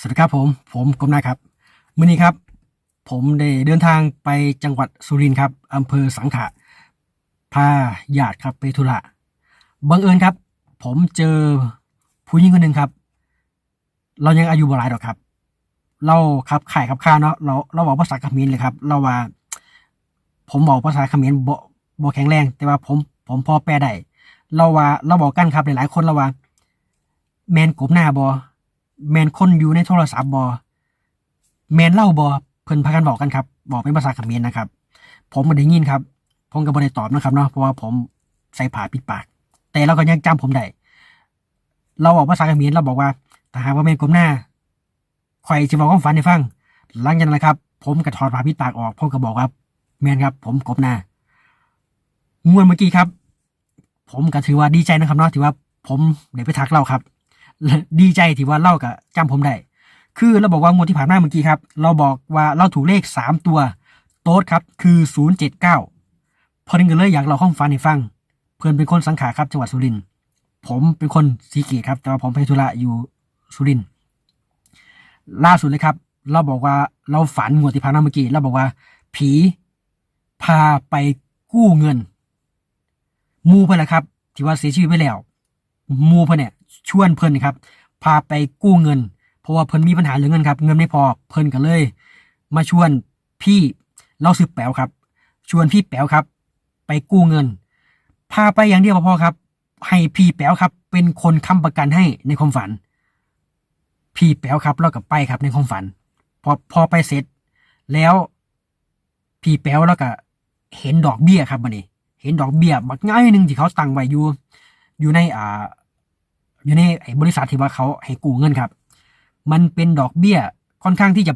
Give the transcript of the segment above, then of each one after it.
สวัสดีครับผม ผมกรมนาครับมื่อนี้ครับ ผมได้เดินทางไปจังหวัดสุรินทร์ครับอำเภอสังขะพาญาติครับไปธุระบังเอิญครับ ผมเจอผู้หญิงคนหนึ่งครับ เรายังอายุบ่หลายหรอกครับ เราครับขายครับค่าเนาะเราเราบอกภาษาเขมรเลยครับ เราว่า ผมบอกภาษาเขมรบ่บ่แข็งแรง แต่ว่าผมผมพอแปลได้เราว่าเราบอกกันครับหลายๆคนเราว่า แมนกบหน้าบอ แมนคนอยู่ในโทรศัพท์บอแมนเล่าบอเพิ่นพากันบอกกันครับ บอกเป็นภาษาเขมรนะครับ ผมก็ได้ยินครับ ผมก็บ่ได้ตอบนะครับเนาะเพราะว่าผมใส่ผ้าปิดปาก แต่เราก็ยังจำผมได้เราบอกภาษาเขมรเราบอกว่าถ้าหากว่าแมนกบหน้าข่อยจะบอกความฝันให้ฟัง หลังจากนั้นนะครับ ผมก็ถอดผ้าปิดปากออกผมก็บอกว่าแมนครับ ผมกบหน้างวดเมื่อกี้ครับ ผมก็ถือว่าดีใจนะครับเนาะถือว่าผมได้ไปทักเล่าครับ ดีใจที่ว่าเล่ากับจำผมได้ คือเราบอกว่างวดที่ผ่านมาเมื่อกี้ครับ เราบอกว่าเราถูกเลขสามตัว โต๊ดครับ คือศูนย์เจ็ดเก้าพอดีกันเลยอยากเราข้องฟันให้ฟัง เพื่อนเป็นคนสังขละครับจังหวัดสุรินทร์ผมเป็นคนสีเกตครับ แต่ว่าผมไปธุระอยู่สุรินทร์ล่าสุดเลยครับ เราบอกว่าเราฝันงวดที่ผ่านมาเมื่อกี้เราบอกว่า ผีพาไปกู้เงิน มูเพื่อนะครับ ที่ว่าเสียชีวิตไปแล้ว มูเพื่อนเนี่ย ชวนเพื่นครับ พาไปกู้เงิน เพราะว่าเพื่นมีปัญหาเรื่องเงินครับ เงินไม่พอเพื่นก็เลย มาชวนพี่เล่าสืบแป๋วครับ ชวนพี่แป๋วครับ ไปกู้เงิน พาไปอย่างเดียวพอครับ ให้พี่แป๋วครับ เป็นคนค้ำประกันให้ในความฝัน พี่แป๋วครับแล้วกับไปครับในความฝัน พอพอไปเสร็จ แล้วพี่แป๋วแล้วก็เห็นดอกเบี้ยครับมันนี่เห็นดอกเบี้ยบักง่ายหนึ่งที่เขาตั้งไว้อยู่อยู่ในอ่า อยู่ในไอ้บริษัทที่ว่าเขาให้กู้เงินครับ มันเป็นดอกเบี้ยค่อนข้างที่จะ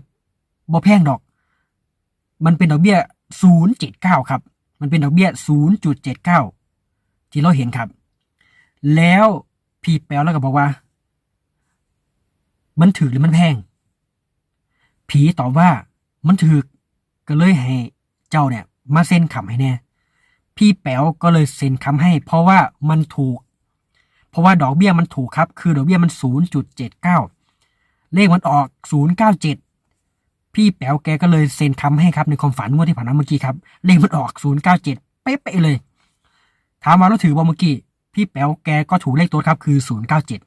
บ่แพงดอก มันเป็นดอกเบี้ยศูนย์เจ็ดเก้าครับ มันเป็นดอกเบี้ยศูนย์จุดเจ็ดเก้าที่เราเห็นครับ แล้วพี่แปลแล้วก็บอกว่า มันถือหรือมันแพง ผีตอบว่ามันถือก็เลยให้เจ้าเนี่ย มาเซ็นคำให้แน่ พี่แป๋วก็เลยเซ็นคำให้ เพราะว่ามันถูก เพราะว่าดอกเบี้ยมันถูกครับ คือดอกเบี้ยมันศูนย์จุดเลขมันออกศูนย์เก้าเจ็ดพี่แป๋วแกก็เลยเซ็นคำให้ครับในความฝันงวดที่ผ่านมาเมื่อกี้ครับ เลขมันออกศูนย์เป๊ะๆเลย ถามมาแล้วถือว่าเมื่อกี้ พี่แป๋วแกก็ถูกเลขตัวครับคือศูนย์เก้าเจ็ด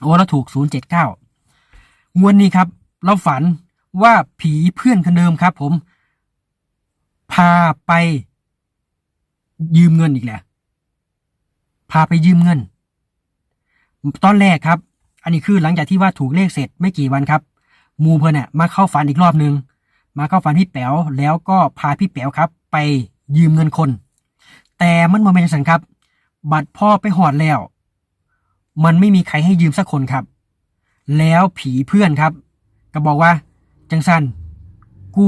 โอ้แล้วถูกศูนย์เจ็ดเก้างวดนี้ครับ เราฝันว่าผีเพื่อนคนเดิมครับ ผม พาไปยืมเงินอีกแหละพาไปยืมเงิน ตอนแรกครับ อันนี้คือหลังจากที่ว่าถูกเลขเสร็จไม่กี่วันครับมูเพื่อนเนี่ยมาเข้าฝันอีกรอบนึง มาเข้าฝันพี่แป๋วแล้วก็พาพี่แป๋วครับ ไปยืมเงินคน แต่มันโมเมนต์สันครับ บัตรพ่อไปหอดแล้ว มันไม่มีใครให้ยืมสักคนครับ แล้วผีเพื่อนครับ ก็บอกว่า จังสันกู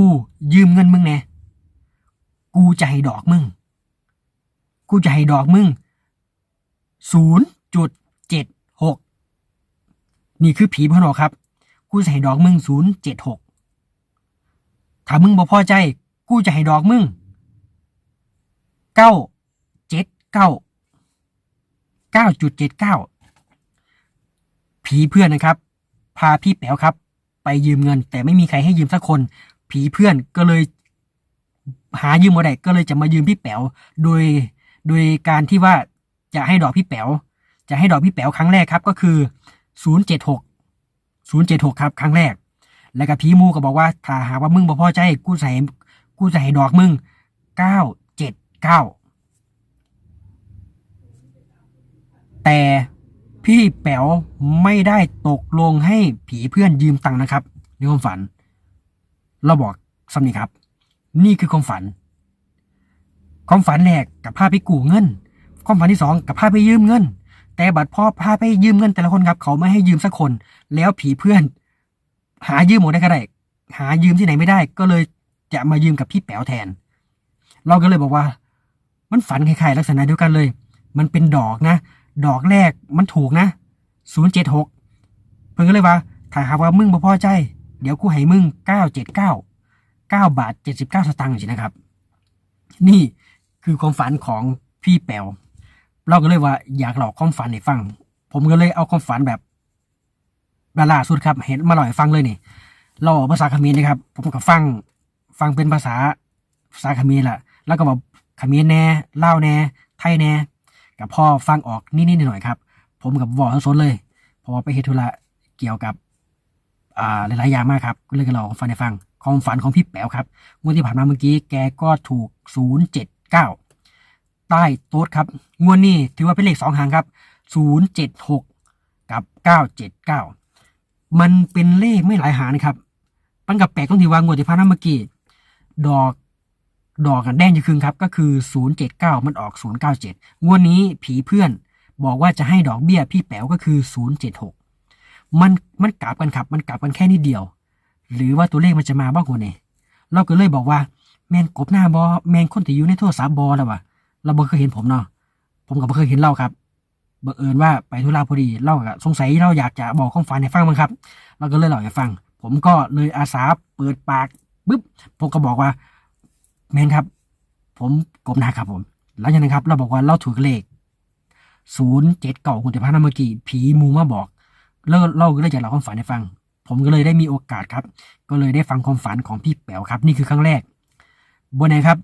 ยืมเงินมึงแน่กูจะให้ดอกมึง กูจะให้ดอกมึงศูนย์จุด หกนี่คือผีพนอครับ กูจะให้ดอกมึงศูนย์เจ็ดหกถ้ามึงบ่พอใจ กูจะให้ดอกมึงเก้าเจ็ดเก้าเก้าจุดเจ็ดเก้าผีเพื่อนนะครับ พาพี่แป๋วครับ ไปยืมเงิน แต่ไม่มีใครให้ยืมสักคน ผีเพื่อนก็เลย หายืมมาได้ก็เลยจะมายืมพี่แป๋วโดย โดยการที่ว่าจะให้ดอกพี่แป๋ว จะให้ดอกพี่แป๋วครั้งแรกครับก็คือศูนย์เจ็ดหกศูนย์เจ็ดหกครับครั้งแรก แล้วก็พี่มูก็บอกว่าถ้าหากว่ามึงบ่พอใจกูใส่กูให้ดอกมึงเก้าเจ็ดเก้าแต่พี่แป๋วไม่ได้ตกลงให้ผีเพื่อนยืมตังค์นะครับในความฝัน เราบอกสำนีครับ นี่คือความฝัน ความฝันแรกกับพาไปกู้เงิน ความฝันที่สองกับพาไปยืมเงิน แต่บัดพ่อพาไปยืมเงินแต่ละคนครับ เขาไม่ให้ยืมสักคน แล้วผีเพื่อน หายืมหมดได้ก็ได้หายืมที่ไหนไม่ได้ ก็เลยจะมายืมกับพี่แป๋วแทน เราก็เลยบอกว่า มันฝันคล้ายๆลักษณะเดียวกันเลย มันเป็นดอกนะ ดอกแรกมันถูกนะศูนย์เจ็ดหกเพิ่นก็เลยว่าถ้าหากว่ามึงบ่พอใจ เดี๋ยวกูให้มึงเก้าเจ็ดเก้าเก้าบาทเจ็ดสิบเก้าสตางค์สินะครับ นี่คือความฝันของพี่แป๋ว เราก็เลยว่าอยากหลอกความฝันให้ฟัง ผมก็เลยเอาความฝันแบบดาราสุดครับ เห็นมาหล่อยฟังเลยนี่ เราภาษาเขมรนะครับ ผมก็ฟังฟังเป็นภาษาภาษาเขมรแหละแล้วก็บอกเขมรแน่เล่าแน่ไทยแน่กับพ่อฟังออกนิดๆหน่อยๆครับ ผมกับวอสนเลยเพราะว่าไปเฮดธุระเกี่ยวกับอ่าหลายๆอย่างมากครับก็เลยก็ลองฟังในฟังความฝันของพี่แป๋วครับงวดที่ผ่านมาเมื่อกี้แกก็ถูก 079 ใต้โต๊ดครับ งวดนี้ถือว่าเป็นเลขสองหางครับ076กับ979มันเป็นเลขไม่หลายหางนะครับมันกับแปลกตรงที่ว่างวดที่ผ่านมาเมื่อกี้ดอกดอกกันแดงจะคืนครับ ก็คือ079มันออก097งวดนี้ผีเพื่อนบอกว่าจะให้ดอกเบี้ยพี่แป๋วก็คือ076มันมันกลับกันครับ มันกลับกันแค่นิดเดียว หรือว่าตัวเลขมันจะมาบ้างกว่านี้เราก็เลยบอกว่าแมนกบหน้าบอแมนคนที่อยู่ในโทรศัพท์บอแล้ววะ เราบ่เคยเห็นผมเนาะผมก็บ่เคยเห็นเล่าครับบังเอิญว่าไปธุระพอดีเล่าก็สงสัยเราอยากจะบอกความฝันให้ฟังมั้งครับ เราก็เลยเล่าให้ฟัง ผมก็เลยอาสาเปิดปากปุ๊บผมก็บอกว่าแมนครับ ผมกบนาครับผมหลังจากนั้นครับ เราบอกว่าเราถูกเลขศูนย์เจ็ดเก่าคุณแต่พนามเมื่อกี้ผีมูมาบอกแล้วเราก็เลยจะเล่าความฝันให้ฟัง ผมก็เลยได้มีโอกาสครับ ก็เลยได้ฟังความฝันของพี่แป๋วครับ นี่คือครั้งแรกบนไหนครับ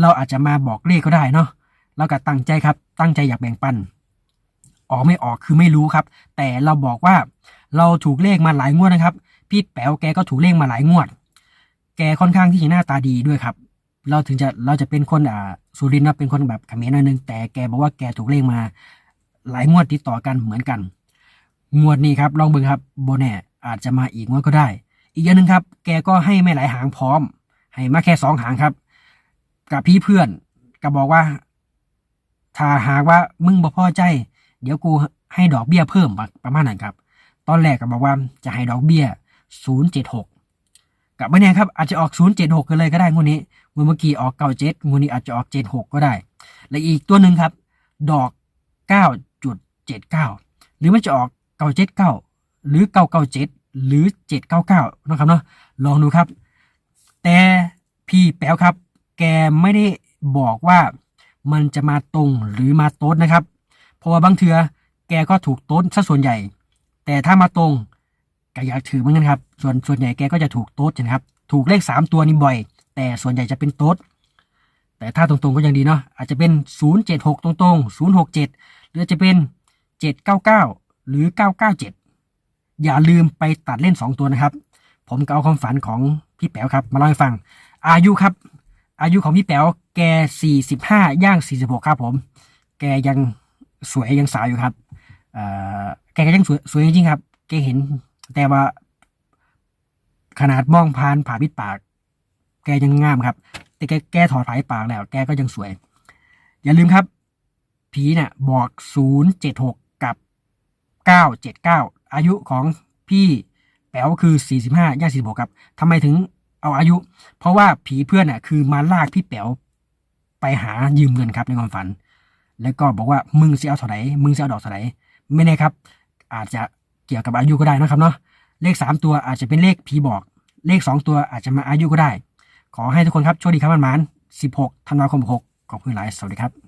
เราอาจจะมาบอกเลขก็ได้เนาะเราก็ตั้งใจครับ ตั้งใจอยากแบ่งปัน ออกไม่ออกคือไม่รู้ครับ แต่เราบอกว่าเราถูกเลขมาหลายงวดนะครับ พี่แป๋วแกก็ถูกเลขมาหลายงวด แกค่อนข้างที่จะหน้าตาดีด้วยครับ เราถึงจะเราจะเป็นคนอ่าสุรินทร์นะเป็นคนแบบขมรหน่อยนึงแต่แกบอกว่าแกถูกเลขมา หลายงวดติดต่อกันเหมือนกัน งวดนี้ครับ ลองเบิ่งครับโบแน่อาจจะมาอีกงวดก็ได้ อีกอย่างหนึ่งครับ แกก็ให้ไม่หลายหางพร้อม ให้มาแค่สองหางครับ กับพี่เพื่อนก็บอกว่า ถ้าหากว่ามึงบ่พอใจ เดี๋ยวกูให้ดอกเบี้ยเพิ่มประมาณนั้นครับ ตอนแรกก็บอกว่าจะให้ดอกเบี้ย 076กับไม่แน่ครับอาจจะออก 076กันเลยก็ได้งวดนี้งวดเมื่อกี้ออก97งวดนี้อาจจะออก 76 ก็ได้ และอีกตัวหนึ่งครับ ดอก 9.79 หรือมันจะออก 979 หรือ 997 หรือ 799นะครับเนาะลองดูครับ แต่พี่แป๋วครับ แกไม่ได้บอกว่ามันจะมาตรงหรือมาโต๊ดนะครับ เพราะว่าบางเทือแกก็ถูกโต๊ดซะส่วนใหญ่ แต่ถ้ามาตรงก็อยากถือเหมือนกันครับ ส่วนส่วนใหญ่แกก็จะถูกโต๊ดนะครับ ถูกเลขสามตัวนี้บ่อย แต่ส่วนใหญ่จะเป็นโต๊ดแต่ถ้าตรงๆก็ยังดีเนาะอาจจะเป็น 076 ตรงๆ 067 หรือจะเป็น 799 หรือ 997 อย่าลืมไปตัดเล่น 2 ตัวนะครับ ผมก็เอาความฝันของพี่แป๋วครับ มาเล่าให้ฟัง อายุครับ อายุของพี่แป๋วแก45ย่าง46ครับผม แกยังสวยยังสาวอยู่ครับเอ่อแกก็ยังสวยสวยจริงครับ แกเห็น แต่ว่า ขนาดมองผ่านผ่าปิดปาก แกยังงามครับ แต่แกแกถอดผายปากแล้ว แกก็ยังสวย อย่าลืมครับ ผีเน่ะบอก076กับ979อายุของพี่แป๋วคือ45ย่าง46ครับทำไมถึง เอาอายุ เพราะว่าผีเพื่อนน่ะ คือมาลากพี่แป๋วไปหายืมเงินครับในความฝัน แล้วก็บอกว่ามึงจะเอาเท่าไหร่มึงจะเอาดอกเท่าไหร่ไม่แน่ครับ อาจจะเกี่ยวกับอายุก็ได้นะครับเนาะเลขสามตัวอาจจะเป็นเลขผีบอก เลขสองตัวอาจจะมาอายุก็ได้ ขอให้ทุกคนครับโชคดีครับมันๆ16ธันวาคม6ขอบคุณหลายสวัสดีครับ